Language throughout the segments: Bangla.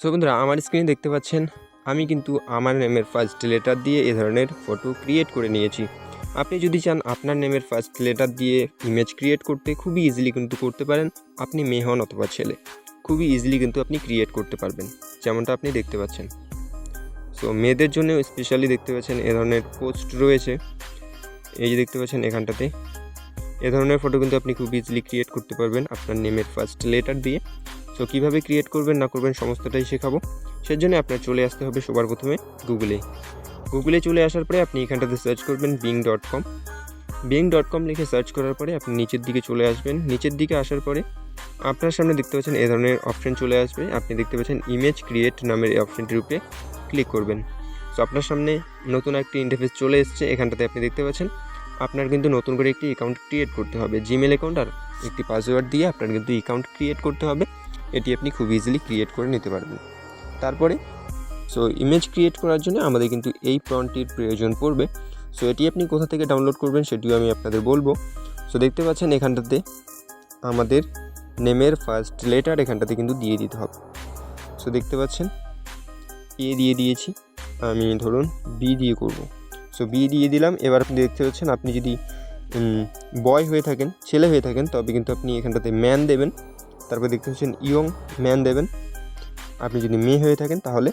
সো বন্ধুরা, আমার স্ক্রিনে দেখতে পাচ্ছেন, আমি কিন্তু আমার নেমের ফার্স্ট লেটার দিয়ে এ ধরনের ফটো ক্রিয়েট করে নিয়েছি। আপনি যদি চান আপনার নেমের ফার্স্ট লেটার দিয়ে ইমেজ ক্রিয়েট করতে, খুবই ইজিলি কিন্তু করতে পারেন। আপনি মেয়ে হন অথবা ছেলে, খুবই ইজিলি কিন্তু আপনি ক্রিয়েট করতে পারবেন, যেমনটা আপনি দেখতে পাচ্ছেন। সো মেয়েদের জন্য স্পেশালি দেখতে পাচ্ছেন এ ধরনের পোস্ট রয়েছে। এই যে দেখতে পাচ্ছেন এখানটাতে, এ ধরনের ফটো কিন্তু আপনি খুব ইজিলি ক্রিয়েট করতে পারবেন আপনার নেমের ফার্স্ট লেটার দিয়ে। সো কীভাবে ক্রিয়েট করবেন, না করবেন সমস্তটাই শেখাবো। সেই সেজন্য আপনার চলে আসতে হবে সবার প্রথমে গুগলে গুগলে চলে আসার পরে আপনি এখানটাতে সার্চ করবেন Bing dot com Bing dot com লিখে সার্চ করার পরে আপনি নিচের দিকে চলে আসবেন। নিচের দিকে আসার পরে আপনার সামনে দেখতে পাচ্ছেন এ ধরনের অপশন চলে আসবে। আপনি দেখতে পাচ্ছেন ইমেজ ক্রিয়েট নামের এই অপশনটির উপরে ক্লিক করবেন। সো আপনার সামনে নতুন একটি ইন্টারফেস চলে এসেছে। এখানটাতে আপনি দেখতে পাচ্ছেন আপনার কিন্তু নতুন করে একটি অ্যাকাউন্ট ক্রিয়েট করতে হবে। জিমেল অ্যাকাউন্ট আর একটি পাসওয়ার্ড দিয়ে আপনার কিন্তু অ্যাকাউন্ট ক্রিয়েট করতে হবে। এটি আপনি খুব ইজিলি ক্রিয়েট করে নিতে পারবেন। তারপরে সো ইমেজ ক্রিয়েট করার জন্য আমাদের কিন্তু এই প্রনটির প্রয়োজন পড়বে। সো এটি আপনি কোথা থেকে ডাউনলোড করবেন সেটিও আমি আপনাদের বলব। সো দেখতে পাচ্ছেন এখানটাতে আমাদের নেমের ফার্স্ট লেটার এখানটাতে কিন্তু দিয়ে দিতে হবে। সো দেখতে পাচ্ছেন এ দিয়ে দিয়েছি, আমি ধরুন বি দিয়ে করব। সো বি দিয়ে দিলাম, এবার আপনি দেখতে পাচ্ছেন আপনি যদি বয় হয়ে থাকেন, ছেলে হয়ে থাকেন, তবে কিন্তু আপনি এখানটাতে ম্যান দেবেন। তারপর দেখতে পাচ্ছেন ইয়ং ম্যান দেবেন। আপনি যদি মেয়ে হয়ে থাকেন তাহলে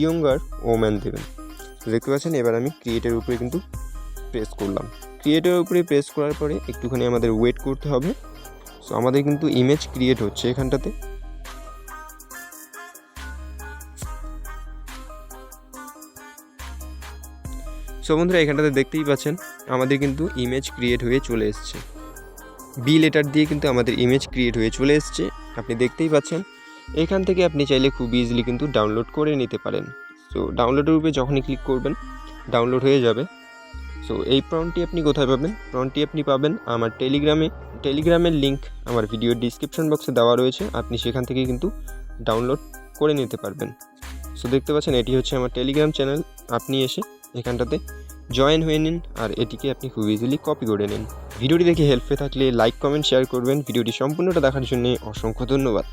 ইয়ঙ্গার ওম্যান দেবেন। তো দেখতে পাচ্ছেন এবার আমি ক্রিয়েটের উপরে কিন্তু প্রেস করলাম। ক্রিয়েটের উপরে প্রেস করার পরে একটুখানি আমাদের ওয়েট করতে হবে। সো আমাদের কিন্তু ইমেজ ক্রিয়েট হচ্ছে এখানটাতে। সো বন্ধুরা, এখানটাতে দেখতেই পাচ্ছেন আমাদের কিন্তু ইমেজ ক্রিয়েট হয়ে চলে এসছে। বি লেটার দিয়ে কিন্তু আমাদের ইমেজ ক্রিয়েট হয়ে চলে এসছে। আপনি দেখতেই পাচ্ছেন, এখান থেকে আপনি চাইলে খুব ইজিলি কিন্তু ডাউনলোড করে নিতে পারেন। সো ডাউনলোডের উপরে যখনই ক্লিক করবেন ডাউনলোড হয়ে যাবে। সো এই প্রনটি আপনি কোথায় পাবেন? প্রনটি আপনি পাবেন আমার টেলিগ্রামে টেলিগ্রামের লিঙ্ক আমার ভিডিওর ডিসক্রিপশন বক্সে দেওয়া রয়েছে। আপনি সেখান থেকে কিন্তু ডাউনলোড করে নিতে পারবেন। সো দেখতে পাচ্ছেন, এটি হচ্ছে আমার টেলিগ্রাম চ্যানেল আপনি এসে এখানটাতে জয়েন হয়ে নিন আর এটিকে আপনি খুব ইজিলি কপি করে নিন। ভিডিওটি দেখে হেল্প থাকলে লাইক কমেন্ট শেয়ার করবেন। ভিডিওটি সম্পূর্ণটা দেখার জন্য অসংখ্য ধন্যবাদ।